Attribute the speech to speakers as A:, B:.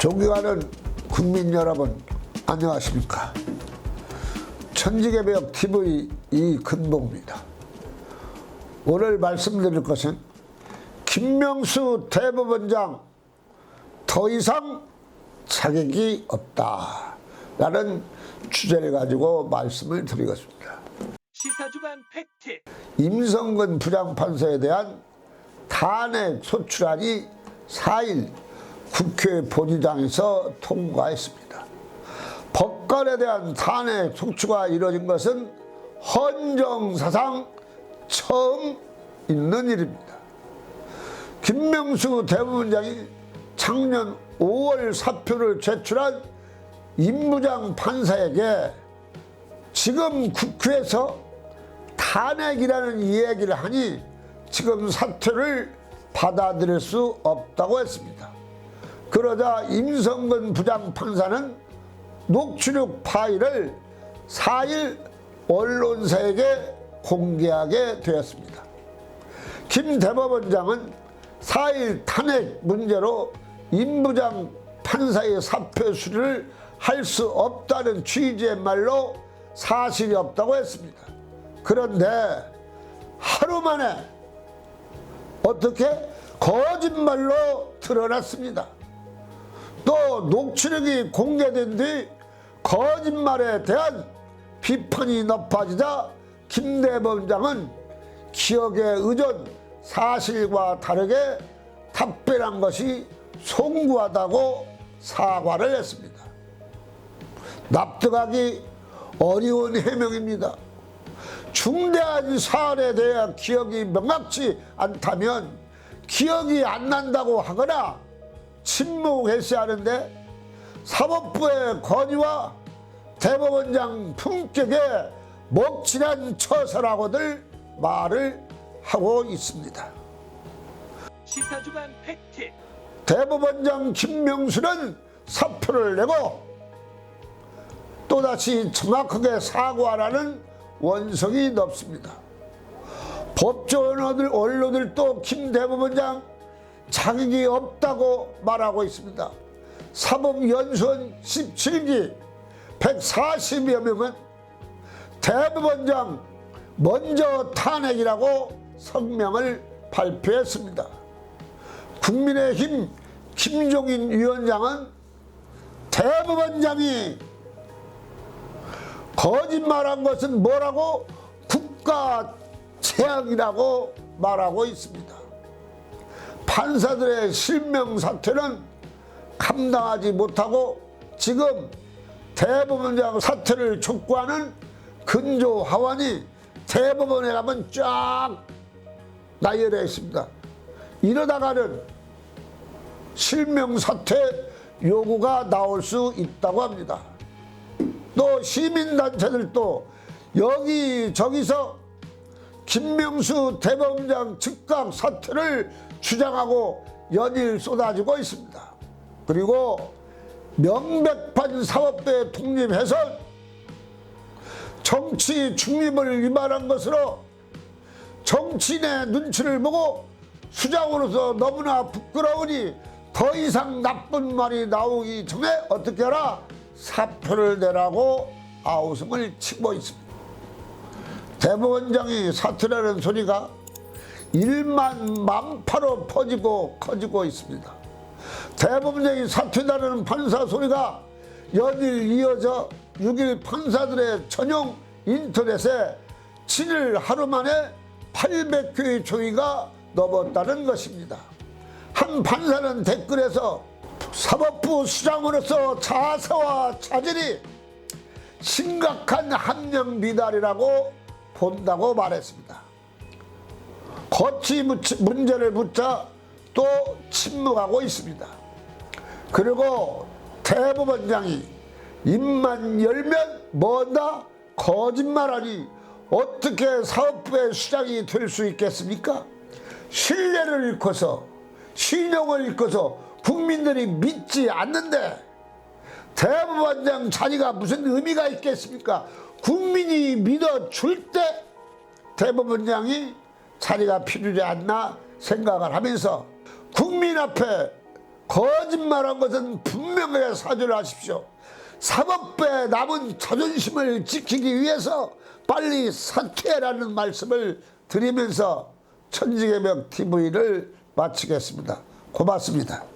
A: 존경하는 국민 여러분 안녕하십니까? 천지개벽 TV 이근봉입니다. 오늘 말씀드릴 것은 김명수 대법원장 더 이상 자격이 없다 라는 주제를 가지고 말씀을 드리겠습니다.
B: 시사주간 팩트.
A: 임성근 부장판사에 대한 탄핵 소출안이 4일 국회 본의당에서 통과했습니다. 법관에 대한 탄핵 소추가 이뤄진 것은 헌정사상 처음 있는 일입니다. 김명수 대법원장이 작년 5월 사표를 제출한 임부장 판사에게 지금 국회에서 탄핵이라는 이야기를 하니 지금 사퇴를 받아들일 수 없다고 했습니다. 그러자 임성근 부장 판사는 녹취록 파일을 4일 언론사에게 공개하게 되었습니다. 김 대법원장은 4일 탄핵 문제로 임 부장 판사의 사표 수리를 할 수 없다는 취지의 말로 사실이 없다고 했습니다. 그런데 하루 만에 어떻게 거짓말로 드러났습니다. 또 녹취록이 공개된 뒤 거짓말에 대한 비판이 높아지자 김 대법원장은 기억에 의존 사실과 다르게 답변한 것이 송구하다고 사과를 했습니다. 납득하기 어려운 해명입니다. 중대한 사안에 대해 기억이 명확치 않다면 기억이 안 난다고 하거나 침묵했어야 하는데 사법부의 건의와 대법원장 품격에 먹칠한 처사라고들 말을 하고 있습니다.
B: 시사주간 팩트
A: 대법원장 김명수는 사표를 내고 또다시 정확하게 사과하라는 원성이 높습니다. 법조인 언론들도 김 대법원장 자격이 없다고 말하고 있습니다. 사법연수원 17기 140여 명은 대법원장 먼저 탄핵이라고 성명을 발표했습니다. 국민의힘 김종인 위원장은 대법원장이 거짓말한 것은 뭐라고 국가 재앙이라고 말하고 있습니다. 판사들의 실명 사퇴는 감당하지 못하고 지금 대법원장 사퇴를 촉구하는 근조 하원이 대법원에 가면 쫙 나열해 있습니다. 이러다가는 실명 사퇴 요구가 나올 수 있다고 합니다. 또 시민단체들도 여기 저기서 김명수 대법원장 즉각 사퇴를 주장하고 연일 쏟아지고 있습니다. 그리고 명백한 사법부의 독립해서 정치 중립을 위반한 것으로 정치인의 눈치를 보고 수장으로서 너무나 부끄러우니 더 이상 나쁜 말이 나오기 전에 어떻게 하라 사표를 내라고 아우성을 치고 있습니다. 대법원장이 사퇴라는 소리가 1만 만파로 퍼지고 커지고 있습니다. 대법원장이 사퇴다라는 판사 소리가 연일 이어져 6일 판사들의 전용 인터넷에 7일 하루 만에 800회의 조회가 넘었다는 것입니다. 한 판사는 댓글에서 사법부 수장으로서 자세와 자질이 심각한 학력 미달이라고 본다고 말했습니다. 거치 문제를 묻자 또 침묵하고 있습니다. 그리고 대법원장이 입만 열면 뭐다 거짓말하니 어떻게 사법부의 수장이 될 수 있겠습니까? 신뢰를 잃고서 신용을 잃고서 국민들이 믿지 않는데 대법원장 자리가 무슨 의미가 있겠습니까? 국민이 믿어줄 때 대법원장이 자리가 필요하지 않나 생각을 하면서 국민 앞에 거짓말한 것은 분명하게 사죄를 하십시오. 사법부에 남은 자존심을 지키기 위해서 빨리 사퇴라는 말씀을 드리면서 천지개벽 TV를 마치겠습니다. 고맙습니다.